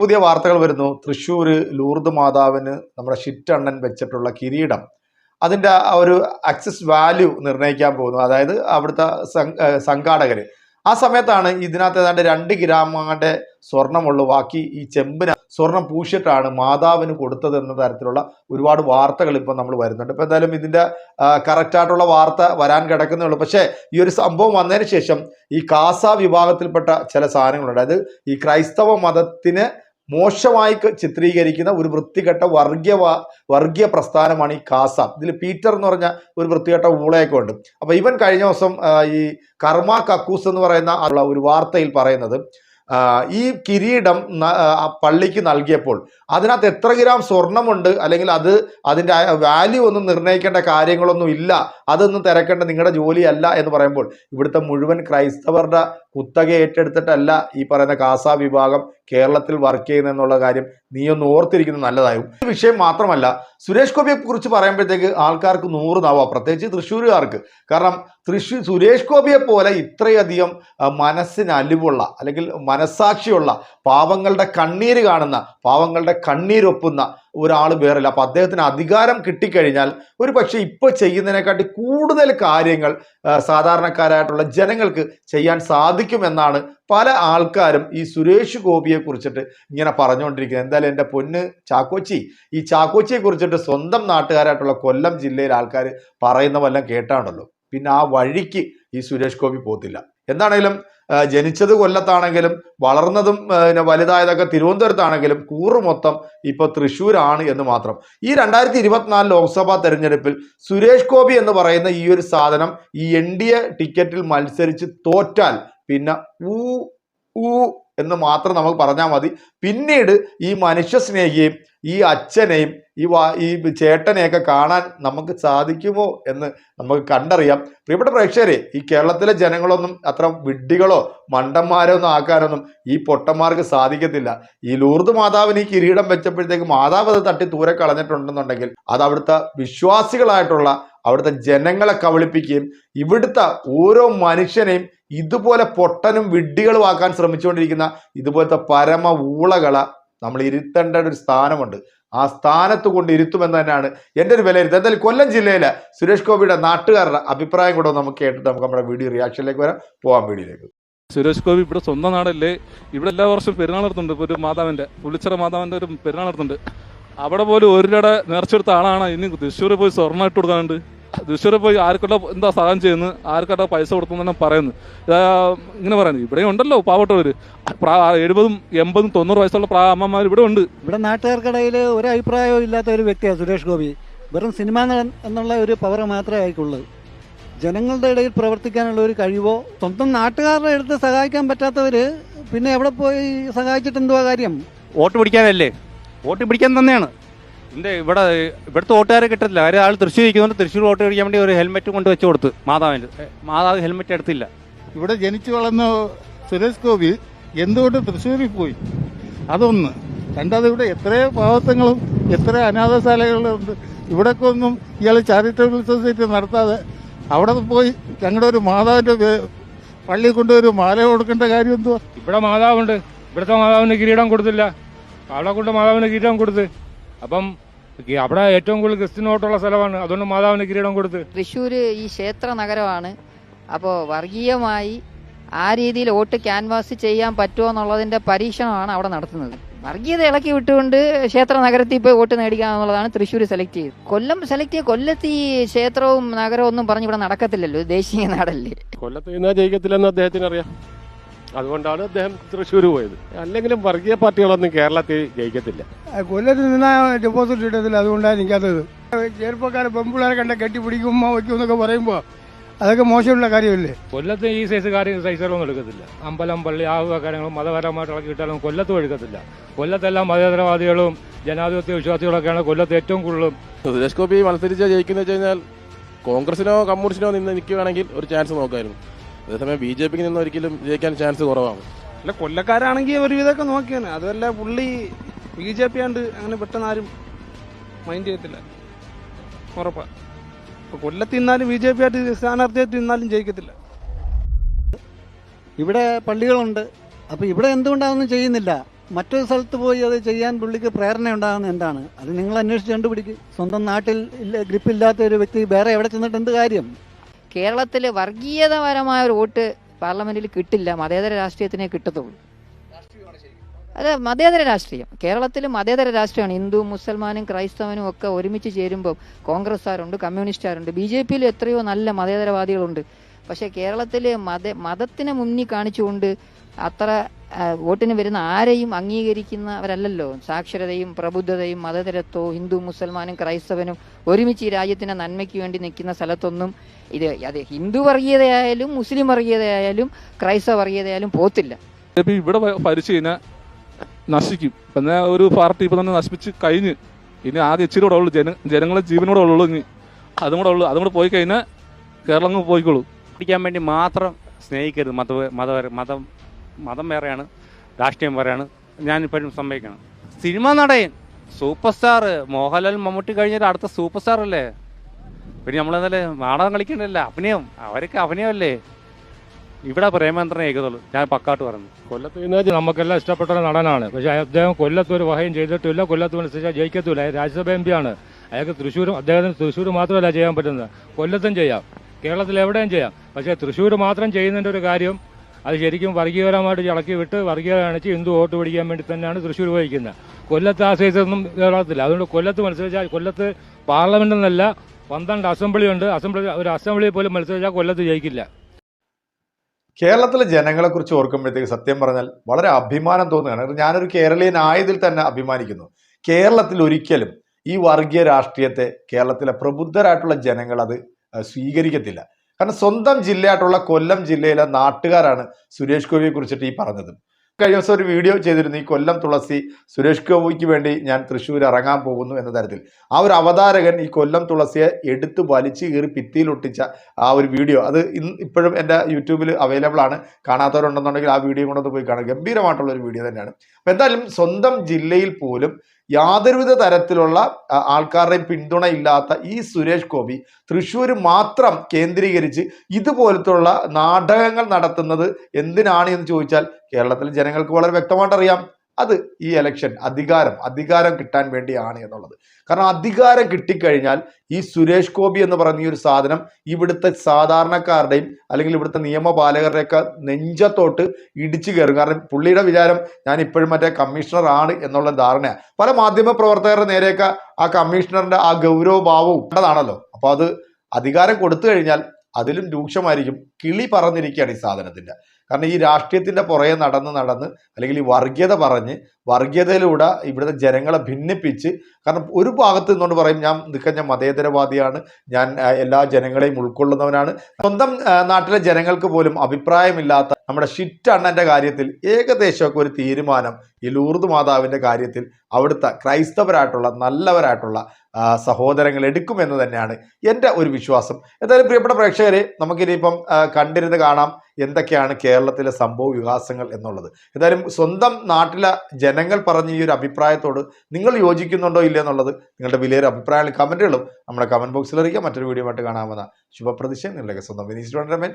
പുതിയ വാർത്തകൾ വരുന്നു. തൃശ്ശൂർ ലൂർദ് മാതാവിന് നമ്മുടെ ഷിറ്റണ്ണൻ വെച്ചിട്ടുള്ള കിരീടം. അതിന്റെ ആ ഒരു അക്സസ് വാല്യൂ നിർണയിക്കാൻ പോകുന്നു. അതായത് അവിടുത്തെ സംഘാടകർ ആ സമയത്താണ് ഇതിനകത്ത് ഏതാണ്ട് രണ്ട് ഗ്രാമങ്ങളുടെ സ്വർണമുള്ള ബാക്കി ഈ ചെമ്പിന് സ്വർണം പൂശിയിട്ടാണ് മാതാവിന് കൊടുത്തത് എന്ന തരത്തിലുള്ള ഒരുപാട് വാർത്തകൾ ഇപ്പം നമ്മൾ വരുന്നുണ്ട്. ഇപ്പം എന്തായാലും ഇതിന്റെ കറക്റ്റായിട്ടുള്ള വാർത്ത വരാൻ കിടക്കുന്നേ ഉള്ളൂ. പക്ഷേ ഈ ഒരു സംഭവം വന്നതിന് ശേഷം ഈ കാസ വിഭാഗത്തിൽപ്പെട്ട ചില സാധനങ്ങളുണ്ട്. അതായത് ഈ ക്രൈസ്തവ മതത്തിന് മോശമായി ചിത്രീകരിക്കുന്ന ഒരു വൃത്തികെട്ട വർഗീയ വർഗീയ പ്രസ്ഥാനമാണ് ഈ കാസ. ഇതിൽ പീറ്റർ എന്ന് പറഞ്ഞ ഒരു വൃത്തികെട്ട ഊളയൊക്കെ ഉണ്ട്. അപ്പൊ ഇവൻ കഴിഞ്ഞ ദിവസം ഈ കർമ്മ കക്കൂസ് എന്ന് പറയുന്ന ഒരു വാർത്തയിൽ പറയുന്നത് ഈ കിരീടം പള്ളിക്ക് നൽകിയപ്പോൾ അതിനകത്ത് എത്ര ഗ്രാം സ്വർണമുണ്ട് അല്ലെങ്കിൽ അത് അതിന്റെ വാല്യൂ ഒന്നും നിർണയിക്കേണ്ട കാര്യങ്ങളൊന്നും ഇല്ല അതൊന്നും തിരക്കേണ്ട നിങ്ങളുടെ ജോലിയല്ല എന്ന് പറയുമ്പോൾ ഇവിടുത്തെ മുഴുവൻ ക്രൈസ്തവരുടെ കുത്തക ഏറ്റെടുത്തിട്ടല്ല ഈ പറയുന്ന കാസ വിഭാഗം കേരളത്തിൽ വർക്ക് ചെയ്യുന്നെന്നുള്ള കാര്യം നീ ഒന്ന് ഓർത്തിരിക്കുന്നത് നല്ലതായും. ഈ വിഷയം മാത്രമല്ല സുരേഷ് ഗോപിയെ കുറിച്ച് പറയുമ്പോഴത്തേക്ക് ആൾക്കാർക്ക് നൂറ് നാവാ പ്രത്യേകിച്ച് തൃശ്ശൂരുകാർക്ക്. കാരണം തൃശ്ശൂർ സുരേഷ് ഗോപിയെ പോലെ ഇത്രയധികം മനസ്സിന് അലിവുള്ള അല്ലെങ്കിൽ മനസ്സാക്ഷിയുള്ള പാവങ്ങളുടെ കണ്ണീര് കാണുന്ന പാവങ്ങളുടെ കണ്ണീരൊപ്പുന്ന ഒരാൾ വേറില്ല. അപ്പൊ അദ്ദേഹത്തിന് അധികാരം കിട്ടിക്കഴിഞ്ഞാൽ ഒരു പക്ഷേ ഇപ്പൊ ചെയ്യുന്നതിനെക്കാട്ടി കൂടുതൽ കാര്യങ്ങൾ സാധാരണക്കാരായിട്ടുള്ള ജനങ്ങൾക്ക് ചെയ്യാൻ സാധിക്കുമെന്നാണ് പല ആൾക്കാരും ഈ സുരേഷ് ഗോപിയെ കുറിച്ചിട്ട് ഇങ്ങനെ പറഞ്ഞുകൊണ്ടിരിക്കുന്നത്. എന്തായാലും എന്റെ പൊന്ന് ചാക്കോച്ചി ഈ ചാക്കോച്ചിയെ കുറിച്ചിട്ട് സ്വന്തം നാട്ടുകാരായിട്ടുള്ള കൊല്ലം ജില്ലയിലെ ആൾക്കാർ പറയുന്ന വല്ലതും കേട്ടാണല്ലോ. പിന്നെ ആ വഴിക്ക് ഈ സുരേഷ് ഗോപി പോത്തില്ല എന്താണേലും ആ, ജനിച്ചത് കൊല്ലത്താണെങ്കിലും വളർന്നതും പിന്നെ വലുതായതൊക്കെ തിരുവനന്തപുരത്താണെങ്കിലും കൂറ് മൊത്തം ഇപ്പൊ തൃശ്ശൂരാണ് എന്ന് മാത്രം. ഈ രണ്ടായിരത്തി ഇരുപത്തിനാല് ലോക്സഭാ തെരഞ്ഞെടുപ്പിൽ സുരേഷ് ഗോപി എന്ന് പറയുന്ന ഈ ഒരു സാധനം ഈ എൻ ഡി എ ടിക്കറ്റിൽ മത്സരിച്ച് തോറ്റാൽ പിന്നെ ഊ ഊ എന്ന് മാത്രം നമുക്ക് പറഞ്ഞാൽ മതി. പിന്നീട് ഈ മനുഷ്യ സ്നേഹിയെയും ഈ അച്ഛനെയും ഈ വാ ഈ ചേട്ടനെയൊക്കെ കാണാൻ നമുക്ക് സാധിക്കുമോ എന്ന് നമുക്ക് കണ്ടറിയാം. പ്രിയപ്പെട്ട പ്രേക്ഷകരെ ഈ കേരളത്തിലെ ജനങ്ങളൊന്നും അത്ര വിഡ്ഢികളോ മണ്ടന്മാരോ ഒന്നും ആക്കാനൊന്നും ഈ പൊട്ടന്മാർക്ക് സാധിക്കത്തില്ല. ഈ ലൂർദ് മാതാവിന് ഈ കിരീടം വെച്ചപ്പോഴത്തേക്ക് മാതാവ് അത് തട്ടി ദൂരെ കളഞ്ഞിട്ടുണ്ടെന്നുണ്ടെങ്കിൽ അത് അവിടുത്തെ വിശ്വാസികളായിട്ടുള്ള അവിടുത്തെ ജനങ്ങളെ കബളിപ്പിക്കുകയും ഇവിടുത്തെ ഓരോ മനുഷ്യനെയും ഇതുപോലെ പൊട്ടനും വിഡ്ഢികളും ആക്കാൻ ശ്രമിച്ചുകൊണ്ടിരിക്കുന്ന ഇതുപോലത്തെ പരമ ഊളകളെ നമ്മൾ ഇരുത്തേണ്ട ഒരു സ്ഥാനമുണ്ട്. ആ സ്ഥാനത്ത് കൊണ്ട് ഇരുത്തുമെന്ന് തന്നെയാണ് എന്റെ ഒരു വിലയിരുത്തൽ. എന്തായാലും കൊല്ലം ജില്ലയിലെ സുരേഷ് ഗോപിയുടെ നാട്ടുകാരുടെ അഭിപ്രായം കൂടെ നമുക്ക് കേട്ടിട്ട് നമുക്ക് നമ്മുടെ വീഡിയോ റിയാക്ഷനിലേക്ക് വരാം. പോകാം വീഡിയോയിലേക്ക്. സുരേഷ് ഗോപി ഇവിടെ സ്വന്തം നാടല്ലേ? ഇവിടെ എല്ലാ വർഷവും പെരുന്നാൾ നടത്തുന്നുണ്ട്. ഇപ്പോൾ ഒരു മാതാവിന്റെ പുളിച്ചറ മാതാവിന്റെ ഒരു പെരുന്നാൾ നടത്തുന്നുണ്ട്. അവിടെ പോലും ഒരിട നേർച്ചെടുത്ത ആളാണ് ഇനി തൃശ്ശൂർ പോയി സ്വർണം ഇട്ട് കൊടുക്കാനുണ്ട്. തൃശ്ശൂർ പോയി ആർക്കുള്ള എന്താ സഹായം ചെയ്യുന്നു ആർക്കട്ട പൈസ കൊടുത്തു പറയുന്നത് ഇങ്ങനെ പറയുന്നത് ഇവിടെ ഉണ്ടല്ലോ പാവപ്പെട്ടവര്. പ്രാ- എഴുപതും എൺപതും തൊണ്ണൂറ് വയസ്സുള്ള പ്രാ അമ്മമാർ ഇവിടെ ഉണ്ട്. ഇവിടെ നാട്ടുകാർക്കിടയിൽ ഒരു അഭിപ്രായവും ഇല്ലാത്ത ഒരു വ്യക്തിയാണ് സുരേഷ് ഗോപി. വെറും സിനിമ നടൻ എന്നുള്ള ഒരു പവർ മാത്രമേ ആയിക്കുള്ളൂ ജനങ്ങളുടെ ഇടയിൽ പ്രവർത്തിക്കാനുള്ള ഒരു കഴിവോ സ്വന്തം നാട്ടുകാരുടെ അടുത്ത് സഹായിക്കാൻ പറ്റാത്തവര് പിന്നെ എവിടെ പോയി സഹായിച്ചിട്ട് എന്തുവാ കാര്യം? വോട്ട് പിടിക്കാനല്ലേ? വോട്ട് പിടിക്കാൻ തന്നെയാണ്. ഇതിന്റെ ഇവിടെ ഇവിടുത്തെ വോട്ടുകാരെ കിട്ടത്തില്ല. കാര്യം ആൾ തൃശ്ശൂർ ഇരിക്കുന്നുണ്ട്. തൃശ്ശൂർ വോട്ട് കഴിക്കാൻ വേണ്ടി ഒരു ഹെൽമെറ്റ് കൊണ്ട് വെച്ച് കൊടുത്ത് മാതാവിന്. മാതാവ് ഹെൽമെറ്റ് എടുത്തില്ല. ഇവിടെ ജനിച്ചു വളർന്ന സുരേഷ് ഗോപി എന്തുകൊണ്ട് തൃശ്ശൂരിൽ പോയി? അതൊന്ന്. രണ്ടാമത് ഇവിടെ എത്ര പാവത്തങ്ങളും എത്ര അനാഥശാലകളുണ്ട്. ഇവിടൊക്കെ ഒന്നും ഇയാൾ ചാരിറ്റബിൾ സൊസൈറ്റി നടത്താതെ അവിടെ പോയി ഞങ്ങളുടെ ഒരു മാതാവിന്റെ പള്ളി പള്ളിയിൽ കൊണ്ട് ഒരു മാല കൊടുക്കേണ്ട കാര്യം എന്തുവാ? ഇവിടെ മാതാവുണ്ട്. ഇവിടുത്തെ മാതാവിന് കിരീടം കൊടുത്തില്ല. അവിടെ കൊണ്ട് മാതാവിന് കിരീടം കൊടുത്ത് അപ്പം ഈ അവിടെ ഏറ്റവും കൂടുതൽ ക്രിസ്ത്യനോട്ടുള്ള സ്ഥലമാണ്. അതുകൊണ്ട് മാതാവിന് കിരീടം കൊടുത്ത്. തൃശ്ശൂർ ഈ ക്ഷേത്ര നഗരമാണ്. അപ്പോൾ വർഗീയമായി ആ രീതിയിൽ വോട്ട് ക്യാൻവാസ് ചെയ്യാൻ പറ്റുമോ എന്നുള്ളതിന്റെ പരീക്ഷണമാണ് അവിടെ നടത്തുന്നത്. വർഗീയത ഇളക്കി വിട്ടുകൊണ്ട് ക്ഷേത്ര നഗരത്തിൽ പോയി വോട്ട് നേടിക്കുക എന്നുള്ളതാണ് തൃശ്ശൂർ സെലക്ട് ചെയ്തത്. കൊല്ലം സെലക്ട് ചെയ്ത് കൊല്ലത്ത് ഈ ക്ഷേത്രവും നഗരവും ഒന്നും പറഞ്ഞ് ഇവിടെ നടക്കത്തില്ലല്ലോ. ദേശീയ നാടല്ലേ? കൊല്ലത്ത് നിന്നാ ജയിക്കത്തില്ലെന്ന് അദ്ദേഹത്തിന് അറിയാം. അതുകൊണ്ടാണ് അദ്ദേഹം തൃശ്ശൂർ പോയത്. അല്ലെങ്കിലും വർഗീയ പാർട്ടികളൊന്നും കേരളത്തിൽ ജയിക്കത്തില്ല. കൊല്ലത്ത് നിന്നാ ഡെപ്പോസിറ്റ് കിട്ടത്തില്ല അതുകൊണ്ടാണ് എനിക്കത് ചെറുപ്പക്കാരെ പെമ്പിള്ളേരെ കണ്ട കെട്ടിപ്പിടിക്കും വയ്ക്കും എന്നൊക്കെ പറയുമ്പോൾ അതൊക്കെ മോശമുള്ള കാര്യമല്ലേ? കൊല്ലത്ത് ഈ സൈസ് കാര്യം സൈസുകളൊന്നും എടുക്കത്തില്ല. അമ്പലം പള്ളി ആ കാര്യങ്ങളും മതപരമായിട്ടുള്ള കിട്ടാനും കൊല്ലത്തും എടുക്കത്തില്ല. കൊല്ലത്തെല്ലാം മതേതരവാദികളും ജനാധിപത്യ വിശ്വാസികളൊക്കെയാണ് കൊല്ലത്ത് ഏറ്റവും കൂടുതലും. സുരേഷ് ഗോപി മത്സരിച്ച് ജയിക്കുന്ന വെച്ച് കഴിഞ്ഞാൽ കോൺഗ്രസിനോ കമ്മ്യൂണിസ്റ്റിനോ നിന്ന് നിൽക്കുകയാണെങ്കിൽ ഒരു ചാൻസ് നോക്കായിരുന്നു. അതേസമയം ബി ജെ പിക്ക് നിന്ന് ഒരിക്കലും ജയിക്കാൻ ചാൻസ് കുറവാണ്. അല്ല കൊല്ലക്കാരാണെങ്കിൽ ഒരു ഇതൊക്കെ നോക്കിയാണ് അതല്ല പുള്ളി ബി ജെ പി ആണ്ട് അങ്ങനെ പെട്ടെന്ന് ആരും മൈൻഡ് ചെയ്യത്തില്ല. ഉറപ്പാ. ഇപ്പൊ കൊല്ലത്ത് നിന്നാലും ബി ജെ പി ആയിട്ട് സ്ഥാനാർത്ഥിയായിട്ട് നിന്നാലും ജയിക്കത്തില്ല. ഇവിടെ പള്ളികളുണ്ട്. അപ്പൊ ഇവിടെ എന്തുകൊണ്ടാണെന്ന് ചെയ്യുന്നില്ല? മറ്റൊരു സ്ഥലത്ത് പോയി അത് ചെയ്യാൻ പുള്ളിക്ക് പ്രേരണ ഉണ്ടാകുന്ന എന്താണ്? അത് നിങ്ങൾ അന്വേഷിച്ച് കണ്ടുപിടിക്കും. സ്വന്തം നാട്ടിൽ ഇല്ല ഗ്രിപ്പില്ലാത്ത ഒരു വ്യക്തി വേറെ എവിടെ ചെന്നിട്ട് എന്ത് കാര്യം? കേരളത്തിൽ വർഗീയതപരമായ ഒരു വോട്ട് പാർലമെന്റിൽ കിട്ടില്ല. മതേതര രാഷ്ട്രീയത്തിനെ കിട്ടത്തുള്ളൂ. അതെ മതേതര രാഷ്ട്രീയം. കേരളത്തിൽ മതേതര രാഷ്ട്രീയമാണ്. ഹിന്ദു മുസൽമാനും ക്രൈസ്തവനും ഒക്കെ ഒരുമിച്ച് ചേരുമ്പോൾ കോൺഗ്രസ്സുകാരുണ്ട് കമ്മ്യൂണിസ്റ്റുകാരുണ്ട്. ബി ജെ പിയിൽ എത്രയോ നല്ല മതേതരവാദികളുണ്ട്. പക്ഷേ കേരളത്തിൽ മത മതത്തിനെ മുന്നിൽ കാണിച്ചുകൊണ്ട് അത്ര വോട്ടിന് വരുന്ന ആരെയും അംഗീകരിക്കുന്നവരല്ലല്ലോ. സാക്ഷരതയും പ്രബുദ്ധതയും മതതരത്വവും ഹിന്ദു മുസൽമാനും ക്രൈസ്തവനും ഒരുമിച്ച് ഈ രാജ്യത്തിന്റെ നന്മയ്ക്ക് വേണ്ടി നിൽക്കുന്ന സ്ഥലത്തൊന്നും ഇത് അത് ഹിന്ദു വർഗീയതയായാലും മുസ്ലിം വർഗീയതയായാലും ക്രൈസ്തവ വർഗീയതയായാലും പോത്തില്ല. ഇവിടെ ഭരിച്ചു നശിക്കും. പിന്നെ ഒരു പാർട്ടി ഇപ്പൊ തന്നെ നശിപ്പിച്ച് കഴിഞ്ഞ് ഇനി ആകെ ഇച്ചിരി കൂടെ ഉള്ളു. ജന ജനങ്ങളെ ജീവനോടെ ഉള്ളൂ ഇനി. അതും കൂടെ ഉള്ളു. അതും കൂടെ പോയി കഴിഞ്ഞാൽ കേരളം പോയിക്കോളൂ. പിടിക്കാൻ വേണ്ടി മാത്രം സ്നേഹിക്കരുത്. മത മത മതം മതം വേറെയാണ്. രാഷ്ട്രീയം വേറെയാണ്. ഞാനിപ്പോഴും സമ്മതിക്കണം. സിനിമ നടൻ സൂപ്പർ സ്റ്റാർ മോഹൻലാൽ മമ്മൂട്ടി കഴിഞ്ഞാൽ അടുത്ത സൂപ്പർ സ്റ്റാർ അല്ലേ? പിന്നെ നമ്മളെന്നാൽ നാടകം കളിക്കണ്ടല്ല? അഭിനയം. അവരൊക്കെ അഭിനയമല്ലേ? ഇവിടെ പ്രേമേന്ദ്രനെ ഏകതുള്ളൂ. ഞാൻ പക്കാട്ട് പറഞ്ഞു കൊല്ലത്ത് നമുക്കെല്ലാം ഇഷ്ടപ്പെട്ട ഒരു നടനാണ്. പക്ഷേ അദ്ദേഹം കൊല്ലത്ത് ഒരു വഹയും ചെയ്തിട്ടില്ല. കൊല്ലത്ത് മത്സരിച്ചാൽ ജയിക്കത്തില്ല. രാജ്യസഭ എം ആണ്. അയാൾക്ക് തൃശ്ശൂരും അദ്ദേഹത്തിന് തൃശ്ശൂർ മാത്രമല്ല ചെയ്യാൻ പറ്റുന്നത്. കൊല്ലത്തും ചെയ്യാം. കേരളത്തിൽ എവിടെയും ചെയ്യാം. പക്ഷേ തൃശ്ശൂർ മാത്രം ചെയ്യുന്നതിന്റെ ഒരു കാര്യം അത് ശരിക്കും വർഗീയപരമായിട്ട് ഇളക്കി വിട്ട് വർഗീയത കാണിച്ച് ഹിന്ദു വോട്ട് പിടിക്കാൻ വേണ്ടി തന്നെയാണ് തൃശ്ശൂർ വഹിക്കുന്നത് കൊല്ലത്ത് ആശ്രയിച്ചൊന്നും കേരളത്തില്ല അതുകൊണ്ട് കൊല്ലത്ത് മത്സരിച്ചാൽ കൊല്ലത്ത് പാർലമെന്റ് എന്നല്ല പന്ത്രണ്ട് അസംബ്ലി ഉണ്ട്. അസംബ്ലി ഒരു അസംബ്ലിയിൽ പോലും മത്സരിച്ചാൽ കൊല്ലത്ത് ജയിക്കില്ല. കേരളത്തിലെ ജനങ്ങളെക്കുറിച്ച് ഓർക്കുമ്പോഴത്തേക്ക് സത്യം പറഞ്ഞാൽ വളരെ അഭിമാനം തോന്നുകയാണ്. ഞാനൊരു കേരളീയനായതിൽ തന്നെ അഭിമാനിക്കുന്നു. കേരളത്തിൽ ഒരിക്കലും ഈ വർഗീയ രാഷ്ട്രീയത്തെ കേരളത്തിലെ പ്രബുദ്ധരായിട്ടുള്ള ജനങ്ങൾ അത് സ്വീകരിക്കത്തില്ല. കാരണം സ്വന്തം ജില്ലയായിട്ടുള്ള കൊല്ലം ജില്ലയിലെ നാട്ടുകാരാണ് സുരേഷ് ഗോപിയെ കുറിച്ചിട്ട് ഈ പറഞ്ഞത്. കഴിഞ്ഞ ദിവസം ഒരു വീഡിയോ ചെയ്തിരുന്നു ഈ കൊല്ലം തുളസി സുരേഷ് ഗോപിക്ക് വേണ്ടി ഞാൻ തൃശ്ശൂർ ഇറങ്ങാൻ പോകുന്നു എന്ന തരത്തിൽ. ആ ഒരു അവതാരകൻ ഈ കൊല്ലം തുളസിയെ എടുത്തു വലിച്ചു കീറി ഭിത്തിയിലൊട്ടിച്ച ആ ഒരു വീഡിയോ അത് ഇന്ന് ഇപ്പോഴും എന്റെ യൂട്യൂബിൽ അവൈലബിൾ ആണ്. കാണാത്തവരുണ്ടെന്നുണ്ടെങ്കിൽ ആ വീഡിയോ കൊണ്ടൊന്ന് പോയി കാണാം ഗംഭീരമായിട്ടുള്ള ഒരു വീഡിയോ തന്നെയാണ്. അപ്പോൾ എന്തായാലും സ്വന്തം ജില്ലയിൽ പോലും യാതൊരുവിധ തരത്തിലുള്ള ആൾക്കാരുടെയും പിന്തുണ ഇല്ലാത്ത ഈ സുരേഷ് ഗോപി തൃശ്ശൂർ മാത്രം കേന്ദ്രീകരിച്ച് ഇതുപോലത്തുള്ള നാടകങ്ങൾ നടത്തുന്നത് എന്തിനാണ് എന്ന് ചോദിച്ചാൽ കേരളത്തിലെ ജനങ്ങൾക്ക് വളരെ വ്യക്തമായിട്ട് അറിയാം അത് ഈ എലക്ഷൻ അധികാരം അധികാരം കിട്ടാൻ വേണ്ടിയാണ് എന്നുള്ളത്. കാരണം അധികാരം കിട്ടിക്കഴിഞ്ഞാൽ ഈ സുരേഷ് ഗോപി എന്ന് പറയുന്ന ഈ ഒരു സാധനം ഇവിടുത്തെ സാധാരണക്കാരുടെയും അല്ലെങ്കിൽ ഇവിടുത്തെ നിയമപാലകരുടെയൊക്കെ നെഞ്ചത്തോട്ട് ഇടിച്ചു കയറും. കാരണം പുള്ളിയുടെ വിചാരം ഞാൻ ഇപ്പോഴും മറ്റേ കമ്മീഷണർ ആണ് എന്നുള്ള ധാരണയാണ് പല മാധ്യമ പ്രവർത്തകരുടെ നേരെയൊക്കെ ആ കമ്മീഷണറിന്റെ ആ ഗൗരവഭാവവും ഉള്ളതാണല്ലോ അപ്പോൾ അത് അധികാരം കൊടുത്തു കഴിഞ്ഞാൽ അതിലും രൂക്ഷമായിരിക്കും. കിളി പറന്നിരിക്കുകയാണ് ഈ സാധനത്തിന്റെ. കാരണം ഈ രാഷ്ട്രീയത്തിന്റെ പുറകെ നടന്ന് നടന്ന് അല്ലെങ്കിൽ ഈ വർഗീയത പറഞ്ഞ് വർഗീയതയിലൂടെ ഇവിടുത്തെ ജനങ്ങളെ ഭിന്നിപ്പിച്ച് കാരണം ഒരു ഭാഗത്ത് നിന്നുകൊണ്ട് പറയും ഞാൻ നിൽക്കാൻ ഞാൻ മതേതരവാദിയാണ് ഞാൻ എല്ലാ ജനങ്ങളെയും ഉൾക്കൊള്ളുന്നവനാണ്. സ്വന്തം നാട്ടിലെ ജനങ്ങൾക്ക് പോലും അഭിപ്രായമില്ലാത്ത നമ്മുടെ ഷിറ്റ് അണ്ണന്റെ കാര്യത്തിൽ ഏകദേശമൊക്കെ ഒരു തീരുമാനം ഈ ലൂർദ് മാതാവിന്റെ കാര്യത്തിൽ അവിടുത്തെ ക്രൈസ്തവരായിട്ടുള്ള നല്ലവരായിട്ടുള്ള സഹോദരങ്ങൾ എടുക്കുമെന്ന് തന്നെയാണ് എന്റെ ഒരു വിശ്വാസം. എന്തായാലും പ്രിയപ്പെട്ട പ്രേക്ഷകരെ നമുക്കിനിയിപ്പം കണ്ടിരുന്ന് കാണാം എന്തൊക്കെയാണ് കേരളത്തിലെ സംഭവ വികാസങ്ങൾ എന്നുള്ളത്. എന്തായാലും സ്വന്തം നാട്ടിലെ ജനങ്ങൾ പറഞ്ഞ ഈ ഒരു അഭിപ്രായത്തോട് നിങ്ങൾ യോജിക്കുന്നുണ്ടോ ഇല്ല എന്നുള്ളത് നിങ്ങളുടെ വിലയേറെ അഭിപ്രായങ്ങളും കമന്റുകളും നമ്മുടെ കമന്റ് ബോക്സിൽ അറിയിക്കാം. മറ്റൊരു വീഡിയോ ആയിട്ട് കാണാമെന്ന ശുഭപ്രതിഷ്ഠ നിങ്ങളുടെ സ്വന്തം വിനീഷ് രമൻ